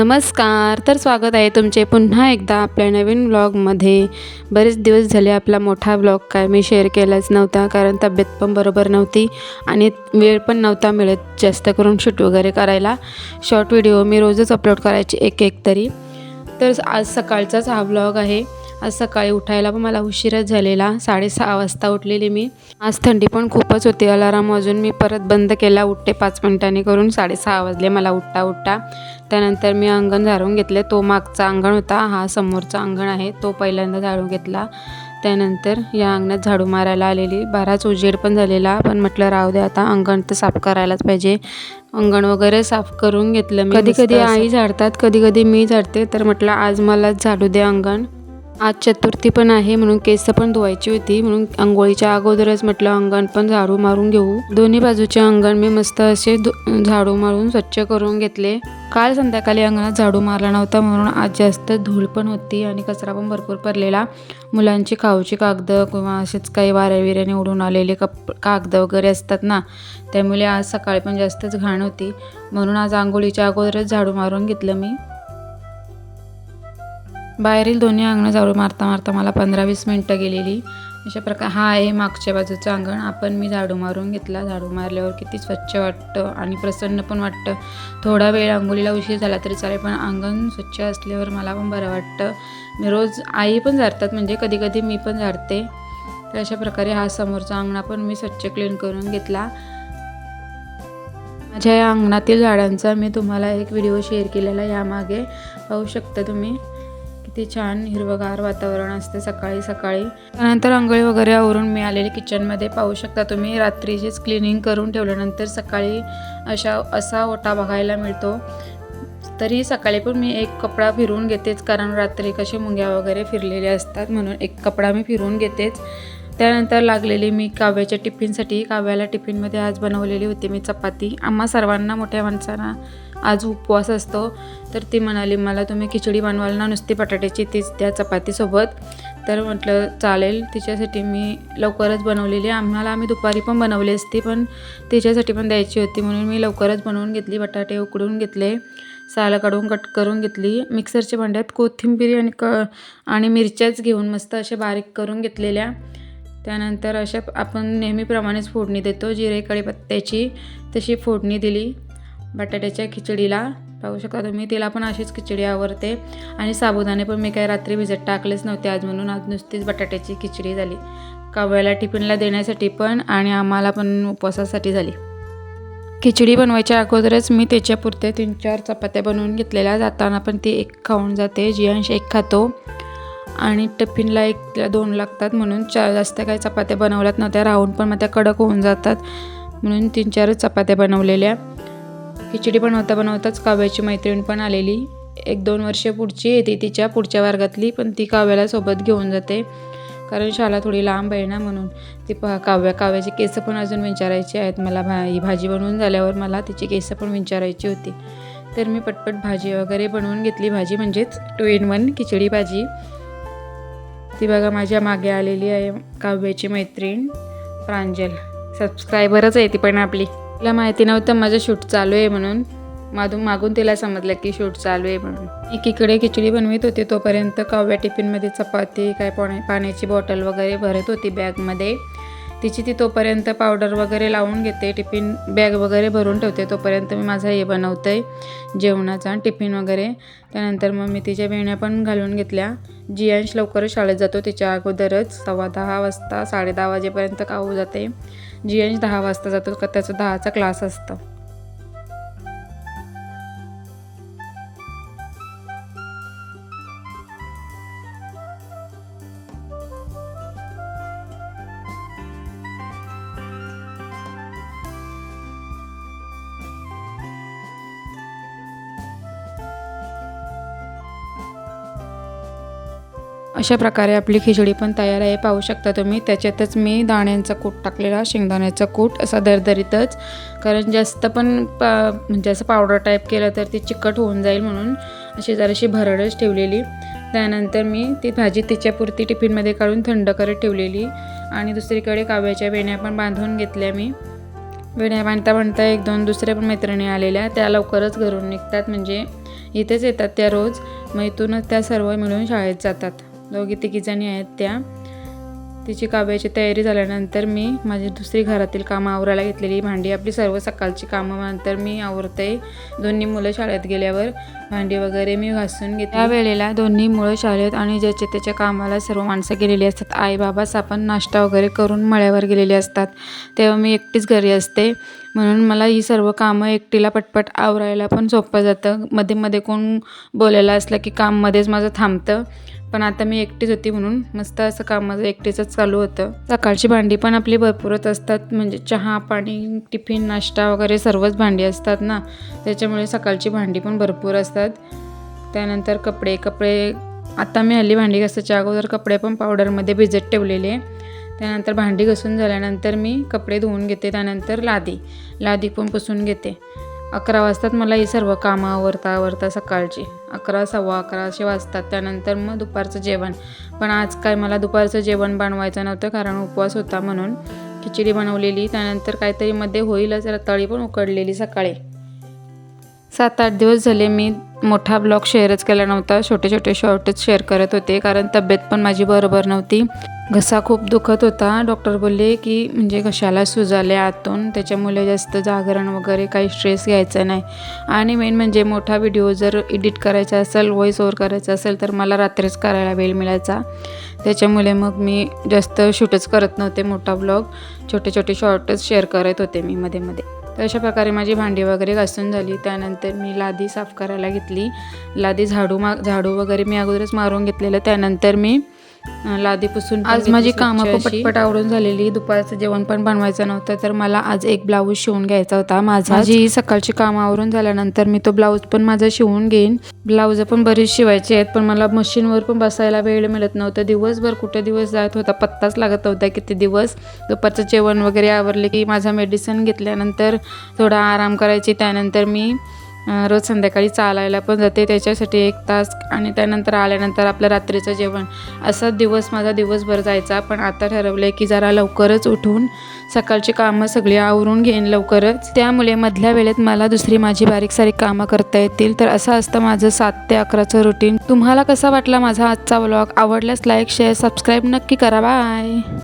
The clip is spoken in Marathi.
नमस्कार तर स्वागत आहे तुमचे पुन्हा एकदा आपल्या नवीन व्लॉगमध्ये बरेच दिवस झाले आपला मोठा व्लॉग काय मी शेअर केलाच नव्हता कारण तब्येत पण बरोबर नव्हती आणि वेळ पण नव्हता मिळत जास्त करून शूट वगैरे करायला. शॉर्ट व्हिडिओ मी रोजच अपलोड करायचे एक एक तरी. तर आज सकाळचाच हा व्लॉग आहे. आज सकाळी उठायला पण मला उशीरच झालेला. साडेसहा वाजता उठलेली मी. आज थंडी पण खूपच होती. अलाराम वाजून मी परत बंद केला. उठते पाच मिनिटांनी करून साडेसहा वाजले मला उठता उठता. त्यानंतर मी अंगण झाडून घेतले. तो मागचा अंगण होता. हा समोरचा अंगण आहे. तो पहिल्यांदा झाडून घेतला. त्यानंतर या अंगणात झाडू मारायला आलेली. बराच उजेड पण झालेला. पण म्हटलं राहू दे आता. अंगण तर साफ करायलाच पाहिजे. अंगण वगैरे साफ करून घेतलं मी कधी कधी आई झाडतात. कधी कधी मी झाडते. तर म्हटलं आज मलाच झाडू दे अंगण. आज चतुर्थी पण आहे म्हणून केस पण धुवायची होती. म्हणून आंघोळीच्या अगोदरच म्हटलं अंगण पण झाडू मारून घेऊ. दोन्ही बाजूचे अंगण मी मस्त असे धु- झाडू मारून स्वच्छ करून घेतले. काल संध्याकाळी अंगणात झाडू मारला नव्हता म्हणून आज जास्त धूळ पण होती आणि कचरा पण भरपूर पडलेला. मुलांची खाऊची कागदं किंवा असेच काही वाऱ्या विऱ्याने उडून आलेले कप कागदं वगैरे असतात ना त्यामुळे आज सकाळी पण जास्तच घाण होती. म्हणून आज आंघोळीच्या अगोदरच झाडू मारून घेतलं मी. बाहेरील दोन्ही अंगणं झाडू मारता मारता मला पंधरा वीस मिनटं गेलेली. अशा प्रकार हा आहे मागच्या बाजूचं अंगण. आपण मी झाडू मारून घेतला. झाडू मारल्यावर किती स्वच्छ वाटतं आणि प्रसन्न पण वाटतं. थोडा वेळ अंघोळीला उशीर झाला तरी चालेल पण अंगण स्वच्छ असल्यावर मला पण बरं वाटतं. मी रोज आई पण झाडतात म्हणजे कधी कधी मी पण झाडते. तर अशा प्रकारे हा समोरचा अंगणा पण मी स्वच्छ क्लीन करून घेतला. माझ्या या अंगणातील झाडांचा मी तुम्हाला एक व्हिडिओ शेअर केलेला यामागे पाहू शकता तुम्ही. किती छान हिरवंगार वातावरण असते सकाळी सकाळी. त्यानंतर आंघोळी वगैरे आवरून मी आलेले किचनमध्ये पाहू शकता तुम्ही. रात्रीचीच क्लिनिंग करून ठेवल्यानंतर सकाळी अशा असा ओटा बघायला मिळतो. तरी सकाळी पण मी एक कपडा फिरून घेतेच कारण रात्री कसे मुंग्या वगैरे फिरलेले असतात म्हणून एक कपडा मी फिरून घेतेच. त्यानंतर लागलेली मी काव्याच्या टिफिनसाठी काव्याला टिफिनमध्ये आज बनवलेली होती मी चपाती. आम्हा सर्वांना मोठ्या माणसांना आज उपवास असतो. तर ती म्हणाली मला तुम्ही खिचडी बनवाल ना नुसती बटाट्याची तीच त्या चपातीसोबत. तर म्हटलं चालेल तिच्यासाठी मी लवकरच बनवलेली आम्हाला आम्ही दुपारी पण बनवली असती पण तिच्यासाठी पण द्यायची होती. म्हणून मी लवकरच बनवून घेतली बटाटे उकडून घेतले सालं काढून कट करून घेतली मिक्सरच्या भांड्यात कोथिंबीर आणि क आणि मिरच्याच घेऊन मस्त अशा बारीक करून घेतलेल्या. त्यानंतर अशा आपण नेहमीप्रमाणेच फोडणी देतो जिरे कढीपत्त्याची तशी फोडणी दिली. बटाट्याच्या खिचडीला पाहू शकता तुम्ही. तिला पण अशीच खिचडी आवडते. आणि साबुदाणे पण मी काही रात्री भिजत टाकलेच नव्हते आज म्हणून. आज नुसतीच बटाट्याची खिचडी झाली. काव्याला टिफिनला देण्यासाठी पण आणि आम्हाला पण उपवासासाठी झाली. खिचडी बनवायच्या अगोदरच मी त्याच्यापुरते तीन चार चपात्या बनवून घेतलेल्या. जाताना पण ती एक खाऊन जाते. जियांश एक खातो. आणि टिफिनला एक दोन लागतात म्हणून. चार जास्त काही चपात्या बनवल्यात नव्हत्या. राहून पण मग त्या कडक होऊन जातात म्हणून तीन चारच चपात्या बनवलेल्या. खिचडी बनवता बनवताच काव्याची मैत्रीण पण आलेली. एक दोन वर्ष पुढची येते तिच्या पुढच्या वर्गातली पण ती काव्याला सोबत घेऊन जाते. कारण शाळा थोडी लांब आहे ना म्हणून. ती पहा काव्या काव्याची केस पण अजून विचारायची आहेत. मला भा भाजी बनवून झाल्यावर मला तिची केसं पण विचारायची होती. तर मी पटपट भाजी वगैरे बनवून घेतली. भाजी म्हणजेच टू इन वन खिचडी भाजी. ती बघा माझ्या मागे आलेली आहे काव्याची मैत्रीण प्रांजल. सबस्क्रायबरच आहे ती पण आपली. तिला माहिती नव्हतं माझं शूट चालू आहे म्हणून. माधून मागून तिला समजलं की शूट चालू आहे म्हणून. एकीकडे खिचडी बनवित होते तोपर्यंत काव्या टिफिनमध्ये चपाती काय पाणी पाण्याची बॉटल वगैरे भरत होती बॅगमध्ये तिची ती तोपर्यंत पावडर वगैरे लावून घेते टिफिन बॅग वगैरे भरून ठेवते. तोपर्यंत मी माझा हे बनवते जेवणाचा टिफिन वगैरे. त्यानंतर मग मी तिच्या वेण्या पण घालून घेतल्या. जियांश लवकरच शाळेत जातो तिच्या अगोदरच. सव्वा दहा वाजता साडे दहा वाजेपर्यंत काहू जाते? जियांश दहा वाजता जातो का त्याचा दहाचा क्लास असतो. अशा प्रकारे आपली खिचडी पण तयार आहे. पाहू शकता तुम्ही त्याच्यातच मी दाण्यांचा कूट टाकलेला शेंगदाण्याचा कूट असा दरदरीतच. कारण जास्त पण पा म्हणजे असं पावडर टाईप केलं तर ती चिकट होऊन जाईल म्हणून अशी जराशी भरडच ठेवलेली. त्यानंतर मी ती भाजी तिच्यापुरती टिफिनमध्ये काढून थंड करत ठेवलेली. आणि दुसरीकडे काव्याच्या वेण्या पण बांधून घेतल्या मी. वेण्या बांधता बांधता एक दोन दुसऱ्या पण मैत्रिणी आलेल्या. त्या लवकरच घरून निघतात म्हणजे इथेच येतात त्या रोज. मग इथूनच त्या सर्व मिळून शाळेत जातात. दोघी तिघीजणी आहेत त्या. तिची काव्याची तयारी झाल्यानंतर मी माझी दुसरी घरातील कामं आवरायला घेतलेली. भांडी आपली सर्व सकाळची कामं. नंतर मी आवरते. दोन्ही मुलं शाळेत गेल्यावर भांडी वगैरे मी घासून घेते. त्या वेळेला दोन्ही मुलं शाळेत आणि ज्याच्या त्याच्या कामाला सर्व माणसं गेलेली असतात. आई बाबाच आपण नाश्ता वगैरे करून मळ्यावर गेलेले असतात. तेव्हा मी एकटीच घरी असते. म्हणून मला ही सर्व कामं एकटीला पटपट आवरायला पण सोपं जातं. मध्ये मध्ये कोण बोलायला असलं की काममध्येच माझं थांबतं. पण आता मी एकटीच होती म्हणून मस्त असं काम माझं एकटीचंच चालू होतं. सकाळची भांडी पण आपली भरपूरच असतात. म्हणजे चहा पाणी टिफिन नाश्ता वगैरे सर्वच भांडी असतात ना. त्याच्यामुळे सकाळची भांडी पण भरपूर असतात. त्यानंतर कपडे कपडे आता मी हल्ली भांडी घासायच्या अगोदर कपडे पण पावडरमध्ये भिजत ठेवलेले. त्यानंतर भांडी घासून झाल्यानंतर मी कपडे धुवून घेते. त्यानंतर लादी लादी पण पुसून घेते. अकरा वाजतात. मला ही सर्व कामं आवरता आवरता सकाळची. अकरा सव्वा अकरा असे वाजतात. त्यानंतर मग दुपारचं जेवण. पण आज काय मला दुपारचं जेवण बनवायचं नव्हतं कारण उपवास होता म्हणून खिचडी बनवलेली. त्यानंतर काहीतरी मध्ये होईलच रताळी पण उकडलेली सकाळी. सात आठ दिवस झाले मी मोठा ब्लॉग शेअरच केला नव्हता. छोटे छोटे शॉर्टच शेअर करत होते कारण तब्येत पण माझी बरोबर नव्हती. घसा खूप दुखत होता. डॉक्टर बोलले की म्हणजे घशाला सुजाले आतून. त्याच्यामुळे जास्त जागरण वगैरे काही स्ट्रेस घ्यायचा नाही. आणि मेन म्हणजे मोठा व्हिडिओ जर एडिट करायचा असेल व्हॉइस ओवर करायचा असेल तर मला रात्रीच करायला वेळ मिळायचा. त्याच्यामुळे मग मी जास्त शूटच करत नव्हते मोठा ब्लॉग छोटे छोटे शॉर्टच शेअर करत होते मी मध्ये मध्ये. तर अशा प्रकारे माझी भांडी वगैरे घासून झाली. त्यानंतर मी लादी साफ करायला घेतली. लादी झाडू मा झाडू वगैरे मी अगोदरच मारून घेतलेलं. त्यानंतर मी अं, लादी पुसून पण आज माझी कामं. पटपट आवडून झालेली. दुपारचं जेवण पण बनवायचं नव्हतं तर मला आज एक ब्लाऊज शिवून घ्यायचा होता. माझा माझी सकाळची कामं आवरून झाल्यानंतर मी तो ब्लाऊज पण माझा शिवून घेईन. ब्लाऊज पण बरीच शिवायची आहेत पण मला मशीनवर पण बसायला वेळ मिळत नव्हता. दिवसभर कुठे दिवस जात होता पत्ताच लागत नव्हता किती दिवस. दुपारचं जेवण वगैरे आवरले की माझा मेडिसिन घेतल्यानंतर थोडा आराम करायची त्यानंतर मी रोज संध्याकाळी चालायला पण जाते. त्याच्यासाठी एक तास आणि त्यानंतर आल्यानंतर आपलं रात्रीचं जेवण. असा दिवस माझा दिवसभर जायचा. पण आता ठरवलं आहे की जरा लवकरच उठून सकाळची कामं सगळी आवरून घेईन लवकरच. त्यामुळे मधल्या वेळेत मला दुसरी माझी बारीक सारीक कामं करता येतील. तर असं असतं माझं सात ते अकराचं रुटीन तुम्हाला कसा वाटला माझा आजचा व्लॉग आवडल्यास लाईक शेअर सबस्क्राईब नक्की करा. बाय